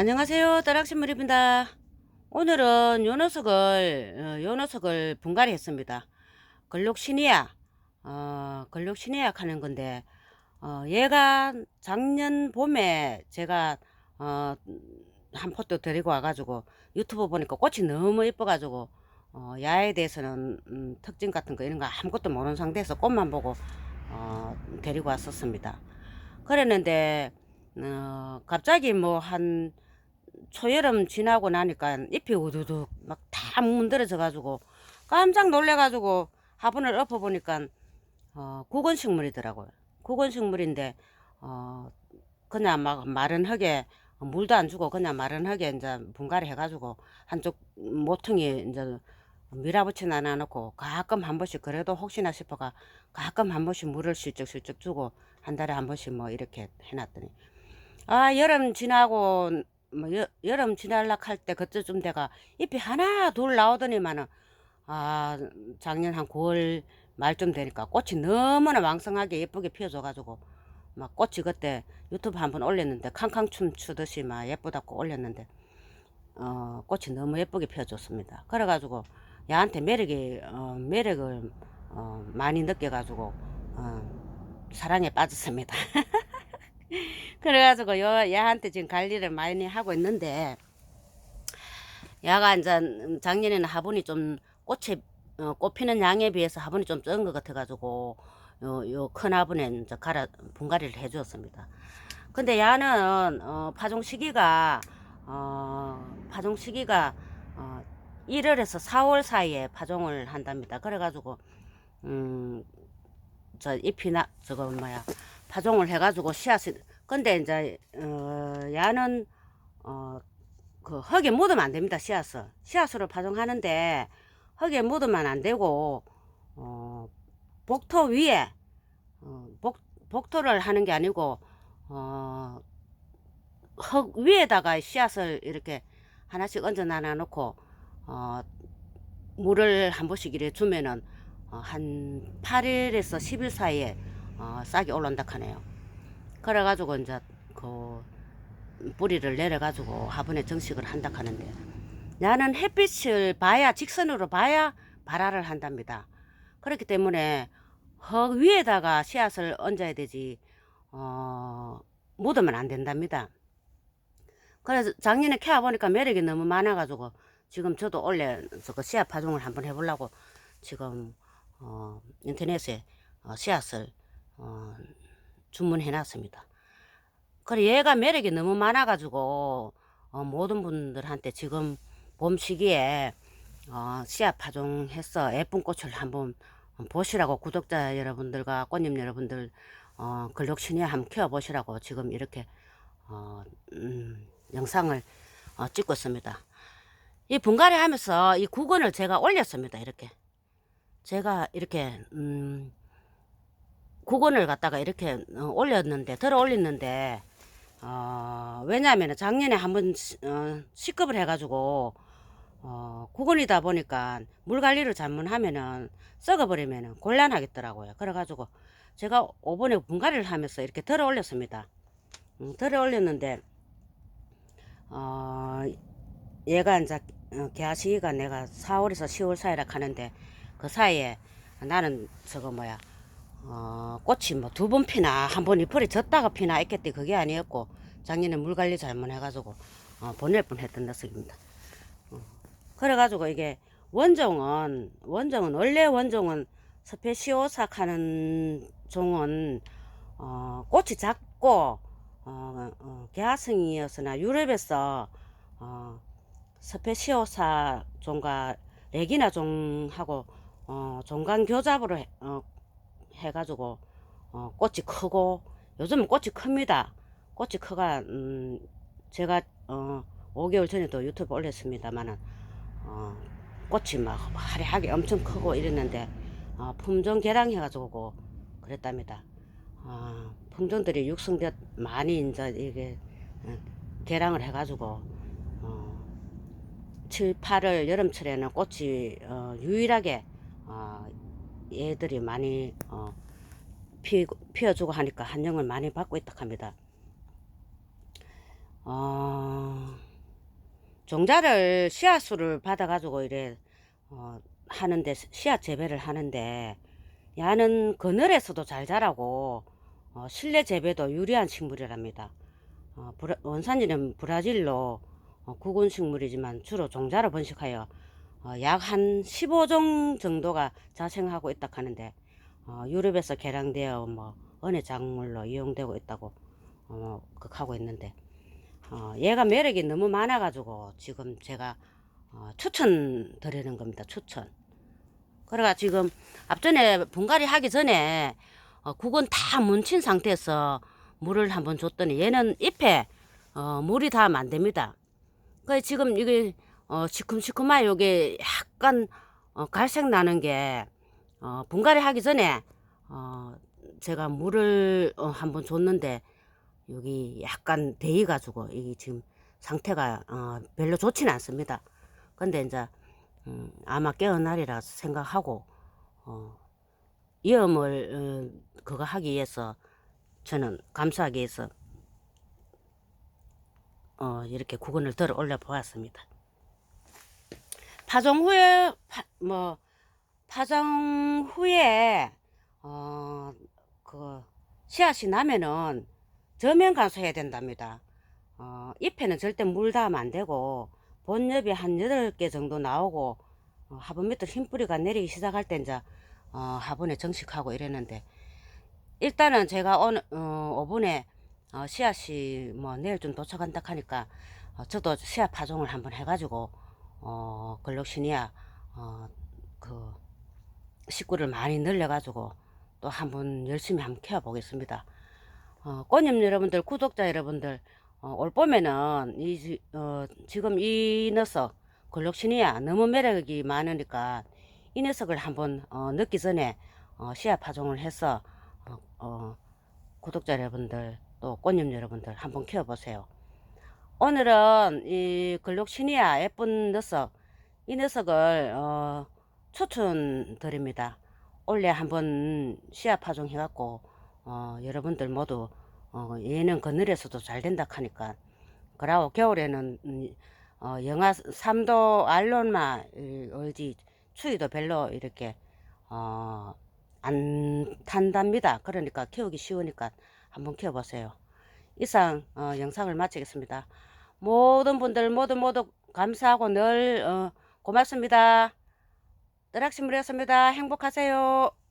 안녕하세요. 따락신물입니다. 오늘은 요 녀석을, 어, 요 녀석을 분갈이 했습니다. 걸록시니아, 어, 걸록시니아 하는 건데, 어, 얘가 작년 봄에 제가, 어, 한 포트 데리고 와가지고 유튜브 보니까 꽃이 너무 예뻐가지고, 어, 야에 대해서는, 음, 특징 같은 거 이런 거 아무것도 모르는 상태에서 꽃만 보고, 어, 데리고 왔었습니다. 그랬는데, 어, 갑자기 뭐한 초여름 지나고 나니까 잎이 우두둑 막 다 문드러져 가지고 깜짝 놀래 가지고 화분을 엎어 보니까 어, 구건 식물이더라고요. 구건 식물인데 어, 그냥 막 마른 흙에 물도 안 주고 그냥 마른 흙에 이제 분갈이 해 가지고 한쪽 모퉁이 이제 밀아붙여 놔놓고 가끔 한 번씩 그래도 혹시나 싶어가 가끔 한 번씩 물을 슬쩍슬쩍 주고 한 달에 한 번씩 뭐 이렇게 해놨더니 아 여름 지나고 뭐 여, 여름 지날락 할 때 그때쯤 돼가 잎이 하나 둘 나오더니만은 아 작년 한 9월 말쯤 되니까 꽃이 너무나 왕성하게 예쁘게 피어져 가지고 막 꽃이 그때 유튜브 한번 올렸는데 캉캉춤 추듯이 막 예쁘다고 올렸는데 어 꽃이 너무 예쁘게 피어졌습니다. 그래 가지고 얘한테 매력이 어, 매력을 어, 많이 느껴 가지고 어, 사랑에 빠졌습니다. 그래가지고 요 얘한테 지금 관리를 많이 하고 있는데 얘가 이제 작년에는 화분이 좀 꽃에 어, 꽃 피는 양에 비해서 화분이 좀 적은 것 같아가지고 요 요 큰 화분에 이제 갈아 분갈이를 해주었습니다. 근데 얘는 어, 파종 시기가 어, 파종 시기가 어, 1월에서 4월 사이에 파종을 한답니다. 그래가지고 음, 저 잎이 나 저거 뭐야 파종을 해가지고 씨앗이 근데 이제 어 야는 어 그 흙에 묻으면 안 됩니다 씨앗을 씨앗으로 파종하는데 흙에 묻으면 안 되고 어 복토 위에 어, 복 복토를 하는 게 아니고 어 흙 위에다가 씨앗을 이렇게 하나씩 얹어 놔 놓고 어 물을 한 번씩 이래 주면은 어, 한 8일에서 10일 사이에 어, 싹이 올라온다 하네요. 그래가지고 이제 그 뿌리를 내려가지고 화분에 정식을 한다 하는데 나는 햇빛을 봐야 직선으로 봐야 발화를 한답니다. 그렇기 때문에 흙 위에다가 씨앗을 얹어야 되지 어, 묻으면 안 된답니다. 그래서 작년에 캐와 보니까 매력이 너무 많아가지고 지금 저도 원래 그 씨앗 파종을 한번 해보려고 지금 어, 인터넷에 어, 씨앗을 어, 주문해 놨습니다. 그래 얘가 매력이 너무 많아 가지고 어, 모든 분들한테 지금 봄 시기에 어, 씨앗 파종해서 예쁜 꽃을 한번 보시라고 구독자 여러분들과 꽃님 여러분들 어, 글록신이 한번 키워보시라고 지금 이렇게 어, 음, 영상을 어, 찍고 있습니다. 이 분갈이 하면서 이 구근을 제가 올렸습니다. 이렇게 제가 이렇게 음, 구근을 갖다가 이렇게 어, 올렸는데 들어 올렸는데 어, 왜냐하면 작년에 한번 어, 시급을 해가지고 어, 구근이다 보니까 물 관리를 잘못하면은 썩어버리면은 곤란하겠더라고요. 그래가지고 제가 5번에 분갈이를 하면서 이렇게 들어 올렸습니다. 음, 들어 올렸는데 어, 얘가 이제 어, 개화 시기가 내가 4월에서 10월 사이라 하는데 그 사이에 나는 저거 뭐야 어, 꽃이 뭐 두 번 피나 한 번 잎풀이 졌다가 피나 있겠대 그게 아니었고 작년에 물 관리 잘못해가지고 어, 보낼 뻔했던 녀석입니다. 어, 그래가지고 이게 원종은 원종은 원래 원종은 스페시오삭 하는 종은 어, 꽃이 작고 어, 어, 개화성이었으나 유럽에서 어, 스페시오사 종과 레기나 종하고 어, 종간 교잡으로 해, 어, 해가지고 어, 꽃이 크고 요즘은 꽃이 큽니다. 꽃이 크가 음, 제가 어, 5개월 전에도 유튜브 올렸습니다만은 어, 꽃이 막 화려하게 엄청 크고 이랬는데 어, 품종 개량 해가지고 그랬답니다. 어, 품종들이 육성되어 많이 이제 이게 어, 개량을 해가지고 어, 7, 8월 여름철에는 꽃이 어, 유일하게 어, 얘들이 많이 어, 피, 피어주고 하니까 한정을 많이 받고 있다 합니다. 어, 종자를 씨앗수를 받아가지고 이래 어, 하는데 씨앗 재배를 하는데 야는 그늘에서도 잘 자라고 어, 실내 재배도 유리한 식물이랍니다. 어, 원산지는 브라질로 어, 구군 식물이지만 주로 종자로 번식하여 어, 약한 15종 정도가 자생하고 있다 하는데 어, 유럽에서 개량되어 뭐 은혜 작물로 이용되고 있다고 어, 그 하고 있는데 어, 얘가 매력이 너무 많아 가지고 지금 제가 어, 추천 드리는 겁니다. 추천. 그래가 지금 앞전에 분갈이 하기 전에 어, 국은 다 뭉친 상태에서 물을 한번 줬더니 얘는 잎에 어, 물이 다안 됩니다. 그 지금 이게 어, 시큼시큼한 요게 약간 어, 갈색 나는 게 어, 분갈이 하기 전에 어, 제가 물을 어, 한번 줬는데 여기 약간 데이 가지고 이게 지금 상태가 어, 별로 좋지는 않습니다. 근데 이제 음, 아마 깨어나리라 생각하고 어, 위험을 어, 그거 하기 위해서 저는 감수하기 위해서 어, 이렇게 구근을 들어 올려 보았습니다. 파종 후에 파, 뭐 파종 후에 어, 그 씨앗이 나면은 저면 간수해야 된답니다. 어, 잎에는 절대 물 닿으면 안 되고 본엽이 한 여덟 개 정도 나오고 어, 화분 밑으로 흰뿌리가 내리기 시작할 때 이제 어, 화분에 정식하고 이랬는데 일단은 제가 오늘 어, 오분에 어, 씨앗이 뭐 내일쯤 도착한다 하니까 어, 저도 씨앗 파종을 한번 해가지고 어, 글록시니아 어, 그 식구를 많이 늘려가지고 또 한번 열심히 한번 키워보겠습니다. 어, 꽃님 여러분들, 구독자 여러분들, 어, 올 봄에는 이, 지- 어, 지금 이 녀석, 글록시니아 너무 매력이 많으니까 이 녀석을 한번 어, 넣기 전에 어, 씨앗 파종을 해서 어, 어, 구독자 여러분들 또 꽃님 여러분들 한번 키워보세요. 오늘은 이 글록시니아 예쁜 녀석 이 녀석을 어, 추천드립니다. 올해 한번 씨앗 파종 해갖고 어, 여러분들 모두 어, 얘는 그늘에서도 잘 된다 하니까 그러고 겨울에는 음, 어, 영하 3도 알론마 이, 어디 추위도 별로 이렇게 어, 안 탄답니다. 그러니까 키우기 쉬우니까 한번 키워보세요. 이상 어, 영상을 마치겠습니다. 모든 분들 모두 모두 감사하고 늘 어, 고맙습니다. 뜨락신물이었습니다. 행복하세요.